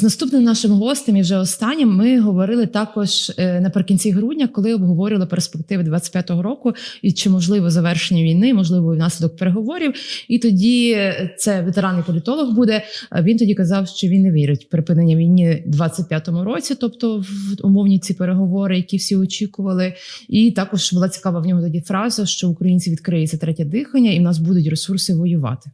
З наступним нашим гостем і вже останнім ми говорили також е, наприкінці грудня, коли обговорювали перспективи 25-го року і чи можливо завершення війни, можливо, і внаслідок переговорів. І тоді е, це ветеран і політолог буде. Він тоді казав, що він не вірить в припинення війни в 25-му році, тобто в умовні ці переговори, які всі очікували. І також була цікава в нього тоді фраза, що українці відкриється третє дихання, і в нас будуть ресурси воювати.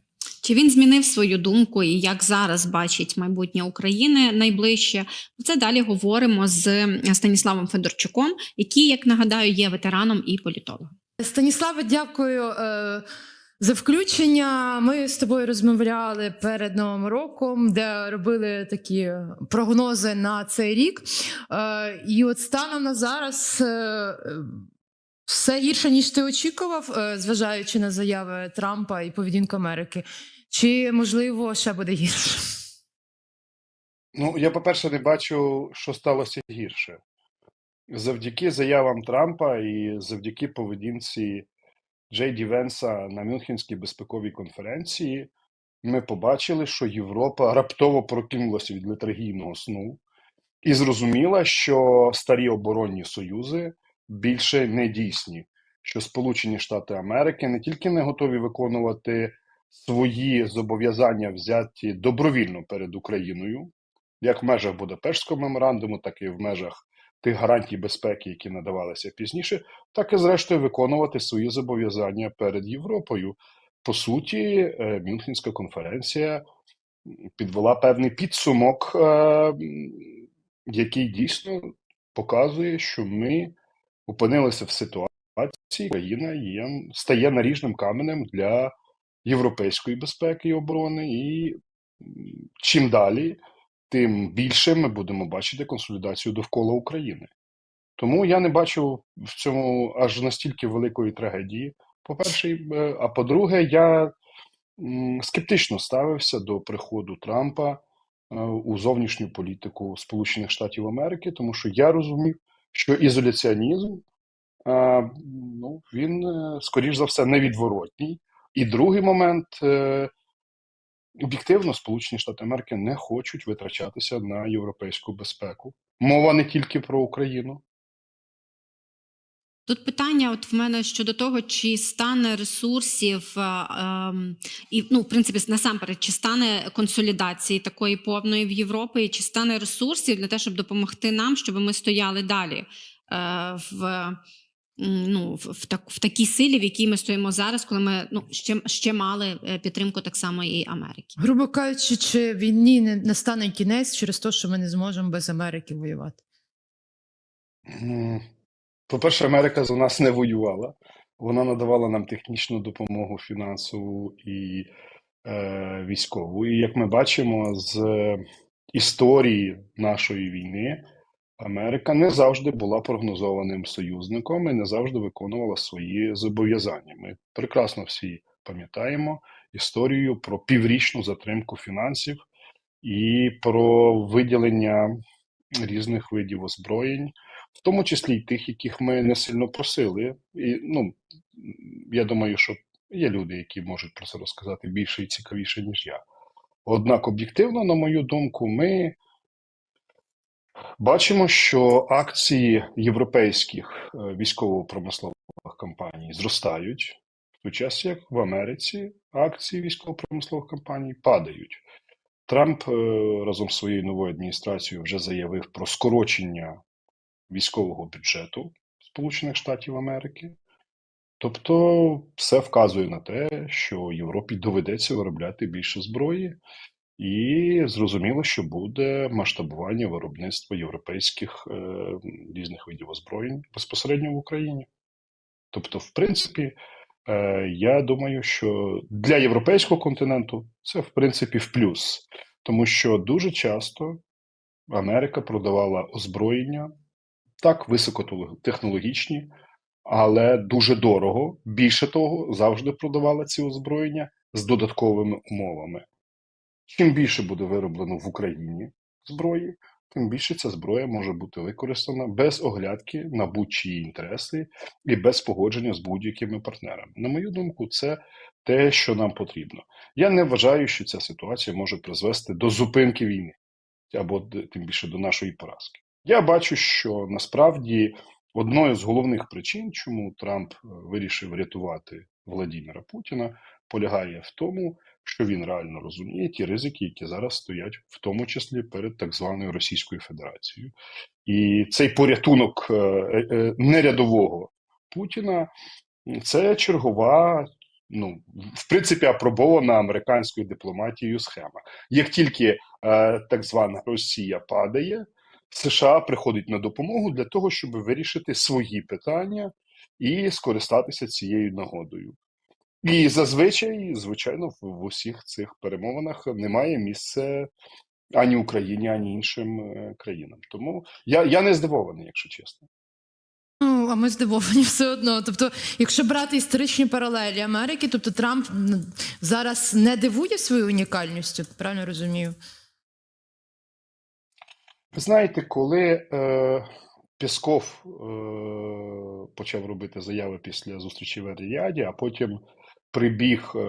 Чи він змінив свою думку і як зараз бачить майбутнє України найближче? Це далі говоримо з Станіславом Федорчуком, який, як нагадаю, є ветераном і політологом. Станіславе, дякую е, за включення. Ми з тобою розмовляли перед новим роком, де робили такі прогнози на цей рік. Е, і от станом на зараз. Е, е, все гірше, ніж ти очікував, е, зважаючи на заяви Трампа і поведінку Америки. Чи можливо ще буде гірше? Ну, я, по-перше, не бачу, що сталося гірше. Завдяки заявам Трампа і завдяки поведінці Джей Ді Венса на Мюнхенській безпековій конференції, ми побачили, що Європа раптово прокинулася від летаргійного сну і зрозуміла, що старі оборонні союзи більше не дійсні, що Сполучені Штати Америки не тільки не готові виконувати свої зобов'язання, взяті добровільно перед Україною, як в межах Будапештського меморандуму, так і в межах тих гарантій безпеки, які надавалися пізніше, так і зрештою виконувати свої зобов'язання перед Європою. По суті, е, Мюнхенська конференція підвела певний підсумок, е, який дійсно показує, що ми опинилися в ситуації, країна є, стає наріжним каменем для європейської безпеки і оборони, і чим далі, тим більше ми будемо бачити консолідацію довкола України. Тому я не бачу в цьому аж настільки великої трагедії. По-перше, е, а по-друге, я скептично ставився до приходу Трампа е, у зовнішню політику Сполучених Штатів Америки, тому що я розумів, що ізоляціонізм е, ну, він, скоріш за все, невідворотній. І другий момент. е, Об'єктивно, Сполучені Штати Америки не хочуть витрачатися на європейську безпеку. Мова не тільки про Україну. Тут питання, от в мене щодо того, чи стане ресурсів е, ем, і ну, в принципі, насамперед, чи стане консолідації такої повної в Європі, чи стане ресурсів для того, щоб допомогти нам, щоб ми стояли далі е, в, ну, в, в, так, в такій силі, в якій ми стоїмо зараз, коли ми ну, ще, ще мали е, підтримку так само і Америки. Грубо кажучи, чи війні не настане кінець через те, що ми не зможемо без Америки воювати? По-перше, Америка за нас не воювала. Вона надавала нам технічну допомогу фінансову і е, військову. І як ми бачимо з історії нашої війни, Америка не завжди була прогнозованим союзником і не завжди виконувала свої зобов'язання. Ми прекрасно всі пам'ятаємо історію про піврічну затримку фінансів і про виділення різних видів озброєнь, в тому числі й тих, яких ми не сильно просили. І, ну, я думаю, що є люди, які можуть про це розказати більше і цікавіше, ніж я. Однак, об'єктивно, на мою думку, ми бачимо, що акції європейських е, військово-промислових компаній зростають, в той час як в Америці акції військово-промислових компаній падають. Трамп е, разом з своєю новою адміністрацією вже заявив про скорочення військового бюджету Сполучених Штатів Америки. Тобто, все вказує на те, що Європі доведеться виробляти більше зброї, і зрозуміло, що буде масштабування виробництва європейських е, різних видів озброєнь безпосередньо в Україні. Тобто, в принципі, е, я думаю, що для європейського континенту це в принципі в плюс, тому що дуже часто Америка продавала озброєння так високотехнологічні, але дуже дорого. Більше того, завжди продавала ці озброєння з додатковими умовами. Чим більше буде вироблено в Україні зброї, тим більше ця зброя може бути використана без оглядки на будь-чиї інтереси і без погодження з будь-якими партнерами. На мою думку, це те, що нам потрібно. Я не вважаю, що ця ситуація може призвести до зупинки війни. або тим більше до нашої поразки. Я бачу, що насправді одною з головних причин, чому Трамп е, вирішив рятувати Владіміра Путіна, полягає в тому, що він реально розуміє ті ризики, які зараз стоять, в тому числі перед так званою Російською Федерацією. І цей порятунок е, е, е, нерядового Путіна це чергова, ну в принципі, апробована американською дипломатією схема. Як тільки так звана Росія падає, США приходить на допомогу для того, щоб вирішити свої питання і скористатися цією нагодою. І зазвичай, звичайно, в, усіх цих перемовинах немає місця ані Україні, ані іншим е, країнам. Тому я, я не здивований, якщо чесно. Ну, а ми здивовані все одно. Тобто, якщо брати історичні паралелі Америки, тобто Трамп зараз не дивує своєю унікальністю, правильно розумію? Ви знаєте, коли е, Пісков е, почав робити заяви після зустрічі в Ріаді, а потім прибіг е,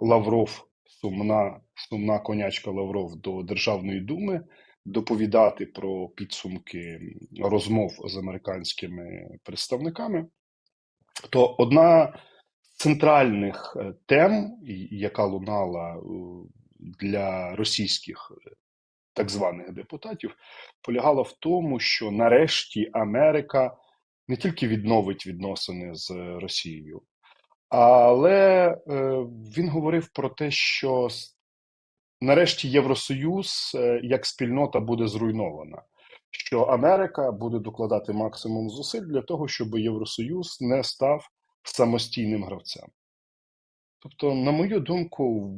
Лавров, сумна, сумна конячка Лавров до Державної думи доповідати про підсумки розмов з американськими представниками, то одна з центральних е, тем, яка лунала е, для російських так званих депутатів, полягала в тому, що нарешті Америка не тільки відновить відносини з Росією, але е, він говорив про те, що нарешті Євросоюз е, як спільнота буде зруйнована. Що Америка буде докладати максимум зусиль для того, щоб Євросоюз не став самостійним гравцем. Тобто, на мою думку,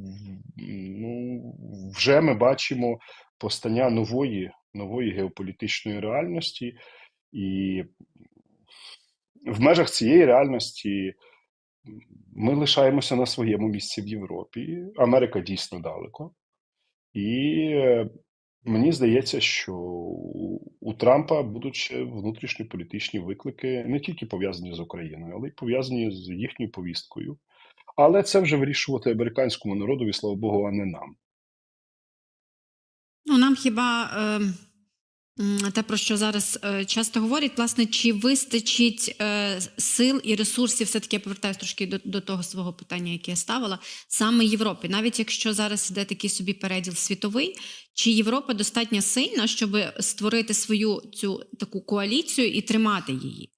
ну, вже ми бачимо постання нової, нової геополітичної реальності, і в межах цієї реальності ми лишаємося на своєму місці в Європі. Америка дійсно далеко. І е, мені здається, що у Трампа будуть ще внутрішньополітичні виклики, не тільки пов'язані з Україною, але й пов'язані з їхньою повісткою. Але це вже вирішувати американському народові, слава Богу, а не нам. Ну, нам хіба е, те, про що зараз е, часто говорять, власне, чи вистачить е, сил і ресурсів, все-таки я повертаюся трошки до, до того свого питання, яке я ставила, саме Європі, навіть якщо зараз йде такий собі переділ світовий, чи Європа достатньо сильна, щоб створити свою цю таку коаліцію і тримати її?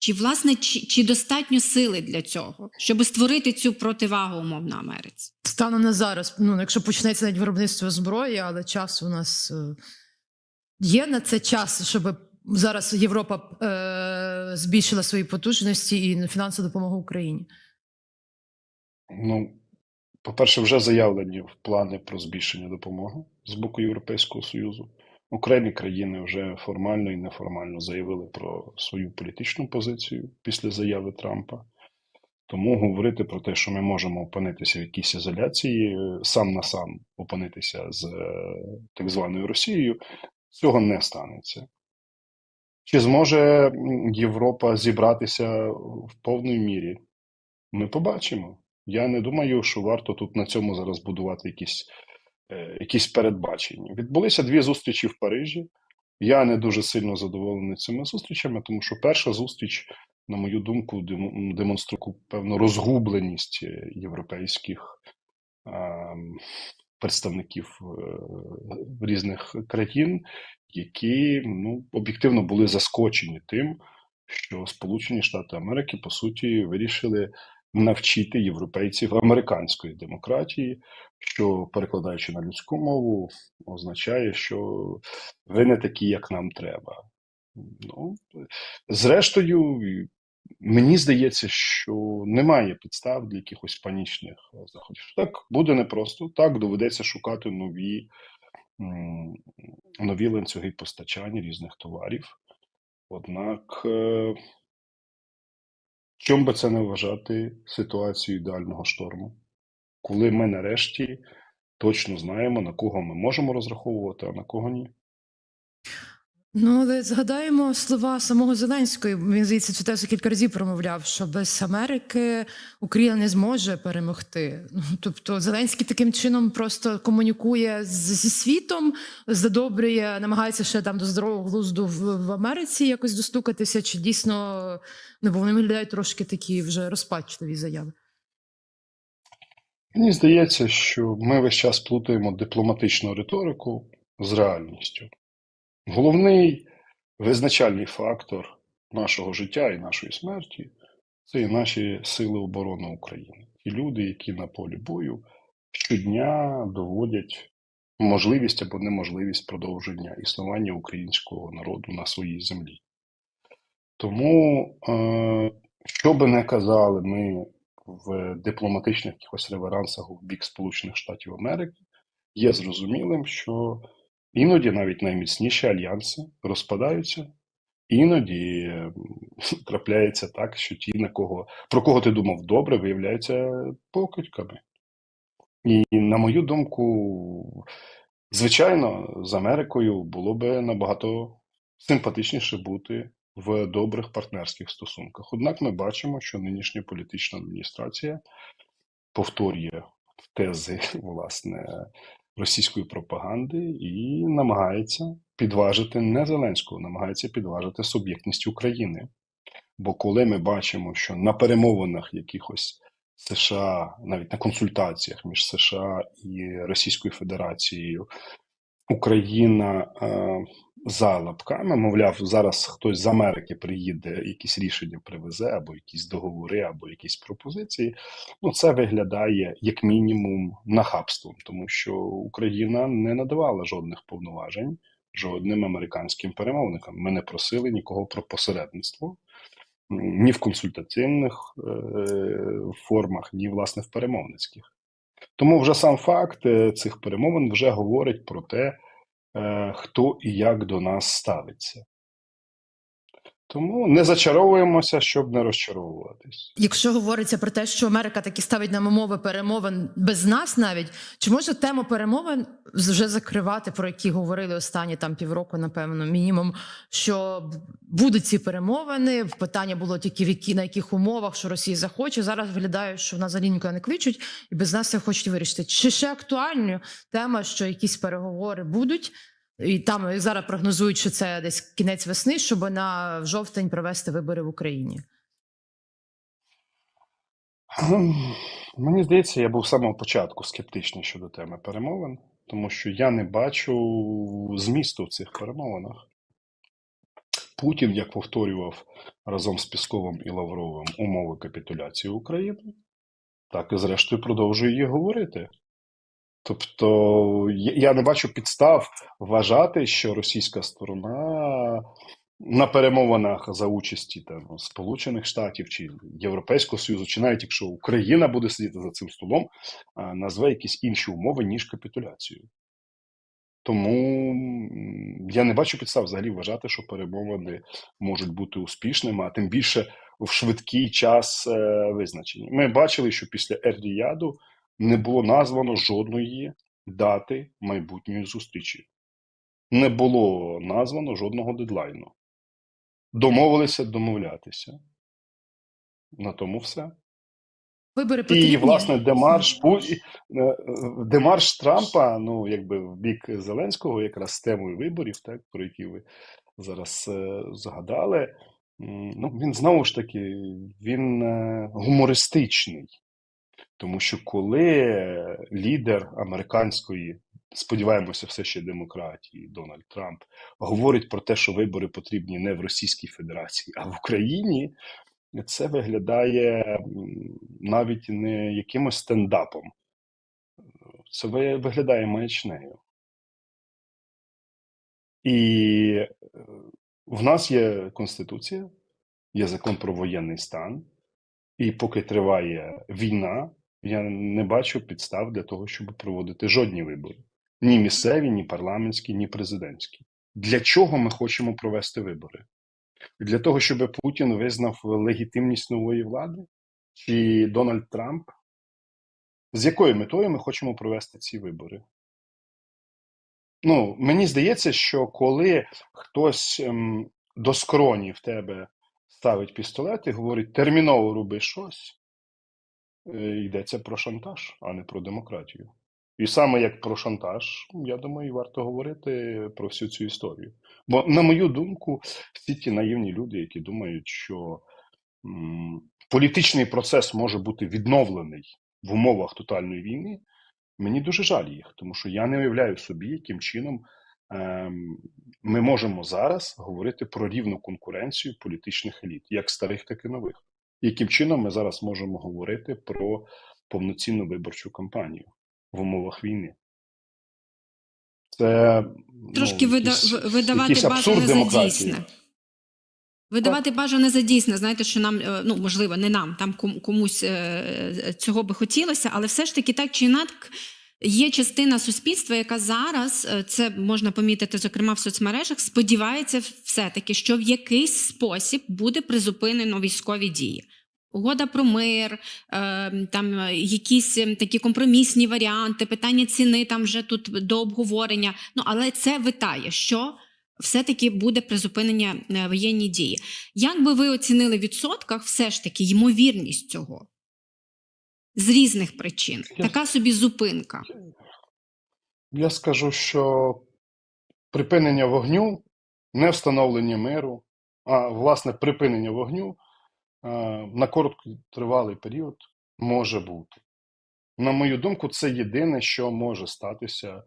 Чи власне чи, чи достатньо сили для цього, щоб створити цю противагу умовно Америці? Станом на зараз, ну якщо почнеться навіть виробництво зброї, але час у нас е, є на це час, щоб зараз Європа е, збільшила свої потужності і фінансову допомогу Україні. Ну, по-перше, вже заявлені в плани про збільшення допомоги з боку Європейського Союзу. Окремі країни вже формально і неформально заявили про свою політичну позицію після заяви Трампа. Тому говорити про те, що ми можемо опинитися в якійсь ізоляції, е, сам на сам опинитися з е, так званою Росією, цього не станеться. Чи зможе Європа зібратися в повній мірі? Ми побачимо. Я не думаю, що варто тут на цьому зараз будувати якісь, е, якісь передбачення. Відбулися дві зустрічі в Парижі. Я не дуже сильно задоволений цими зустрічами, тому що перша зустріч, на мою думку, демонструє певну розгубленість е, європейських представників е, різних країн, які ну, об'єктивно були заскочені тим, що Сполучені Штати Америки по суті вирішили навчити європейців американської демократії, що перекладаючи на людську мову, означає, що ви не такі, як нам треба. Ну, зрештою, мені здається, що немає підстав для якихось панічних заходів. Так буде непросто, так доведеться шукати нові, нові ланцюги постачання різних товарів. Однак, е, чим би це не вважати ситуацію ідеального шторму, коли ми нарешті точно знаємо, на кого ми можемо розраховувати, а на кого ні. Ну, але згадаємо слова самого Зеленського. Він здається, це теж кілька разів промовляв, що без Америки Україна не зможе перемогти. Ну тобто, Зеленський таким чином просто комунікує зі світом, задобрює, намагається ще там до здорового глузду в, в Америці якось достукатися. Чи дійсно ну, бо вони виглядають трошки такі вже розпачливі заяви? Мені здається, що ми весь час плутаємо дипломатичну риторику з реальністю. Головний визначальний фактор нашого життя і нашої смерті це і наші сили оборони України. Ті люди, які на полі бою щодня доводять можливість або неможливість продовження існування українського народу на своїй землі. Тому, е, що би не казали ми в дипломатичних якихось реверансах в бік Сполучених Штатів Америки, є зрозумілим, що іноді навіть найміцніші альянси розпадаються, іноді трапляється так, що ті, на кого, про кого ти думав добре, виявляються покидьками. І, на мою думку, звичайно, з Америкою було би набагато симпатичніше бути в добрих партнерських стосунках. Однак ми бачимо, що нинішня політична адміністрація повторює тези власне російської пропаганди і намагається підважити не Зеленського, намагається підважити суб'єктність України. Бо коли ми бачимо, що на перемовинах якихось США, навіть на консультаціях між США і Російською Федерацією, Україна е, за лапками, мовляв, зараз хтось з Америки приїде, якісь рішення привезе, або якісь договори, або якісь пропозиції. Ну, це виглядає як мінімум нахабством, тому що Україна не надавала жодних повноважень жодним американським перемовникам. Ми не просили нікого про посередництво. Ні в консультаційних е, формах, ні власне в перемовницьких. Тому вже сам факт е, цих перемовин вже говорить про те, хто і як до нас ставиться. Тому не зачаровуємося, щоб не розчаровуватись. Якщо говориться про те, що Америка таки ставить нам умови перемовин без нас, навіть чи може тему перемовин вже закривати, про які говорили останні там півроку, напевно, мінімум, що будуть ці перемовини? Питання було тільки в які на яких умовах, що Росія захоче. Зараз виглядає, що в нас взагалі нікого не кличуть, і без нас це хочуть вирішити. Чи ще актуальна тема, що якісь переговори будуть? І там зараз прогнозують, що це десь кінець весни, щоб на жовтень провести вибори в Україні. Ем, Мені здається, я був з самого початку скептичний щодо теми перемовин, тому що я не бачу змісту в цих перемовинах. Путін, як повторював разом з Пісковим і Лавровим умови капітуляції України, так і зрештою продовжує їх говорити. Тобто я не бачу підстав вважати, що російська сторона на перемовинах за участі там, Сполучених Штатів чи Європейського Союзу, чи навіть якщо Україна буде сидіти за цим столом, назве якісь інші умови, ніж капітуляцію. Тому я не бачу підстав взагалі вважати, що перемовини можуть бути успішними, а тим більше в швидкий час е, визначені. Ми бачили, що після Ердіяду не було названо жодної дати майбутньої зустрічі. Не було названо жодного дедлайну. Домовилися домовлятися. На тому все. Вибори потрібні. І, власне, демарш, е, демарш Трампа, ну, якби в бік Зеленського, якраз з темою виборів, так, про які ви зараз е, згадали, ну, він знову ж таки він е, гумористичний. Тому що коли лідер американської, сподіваємося, все ще демократії Дональд Трамп говорить про те, що вибори потрібні не в Російській Федерації, а в Україні, це виглядає навіть не якимось стендапом. Це виглядає маячнею. І е, в нас є Конституція, є закон про воєнний стан, і поки триває війна, я не бачу підстав для того, щоб проводити жодні вибори: ні місцеві, ні парламентські, ні президентські. Для чого ми хочемо провести вибори? Для того, щоб Путін визнав легітимність нової влади? Чи Дональд Трамп? З якою метою ми хочемо провести ці вибори? ну, мені здається, що коли хтось ем, до скроні в тебе ставить пістолет і говорить терміново роби щось, е, йдеться про шантаж, а не про демократію. І саме як про шантаж, я думаю, варто говорити про всю цю історію. Бо, на мою думку, всі ті наївні люди, які думають, що м, політичний процес може бути відновлений в умовах тотальної війни, мені дуже жаль їх, тому що я не уявляю собі, яким чином ми можемо зараз говорити про рівну конкуренцію політичних еліт, як старих, так і нових. Яким чином ми зараз можемо говорити про повноцінну виборчу кампанію в умовах війни? Це Трошки ну, вида, якийсь- в- видавати абсурд бажане за дійсне. Видавати бажане за дійсне, знаєте, що нам, е, ну можливо, не нам, там комусь е, цього би хотілося, але все ж таки так чи інак є частина суспільства, яка зараз е, це можна помітити, зокрема в соцмережах, сподівається все-таки, що в якийсь спосіб буде призупинено військові дії. Угода про мир, е, там е, якісь такі компромісні варіанти, питання ціни там вже тут до обговорення. Ну але це витає, що все-таки буде призупинення воєнні дії. Як би ви оцінили відсотках все ж таки ймовірність цього? З різних причин. Така собі зупинка. Я скажу, що припинення вогню, не встановлення миру, а власне припинення вогню е, на короткотривалий період може бути. На мою думку, це єдине, що може статися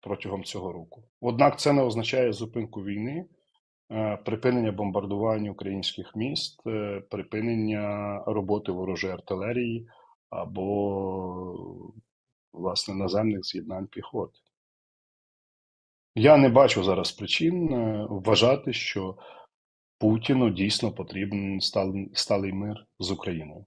протягом цього року. Однак це не означає зупинку війни, е, припинення бомбардування українських міст, е, припинення роботи ворожої артилерії або власне наземних з'єднань піхоти. Я не бачу зараз причин е, вважати, що Путіну дійсно потрібен сталий мир з Україною.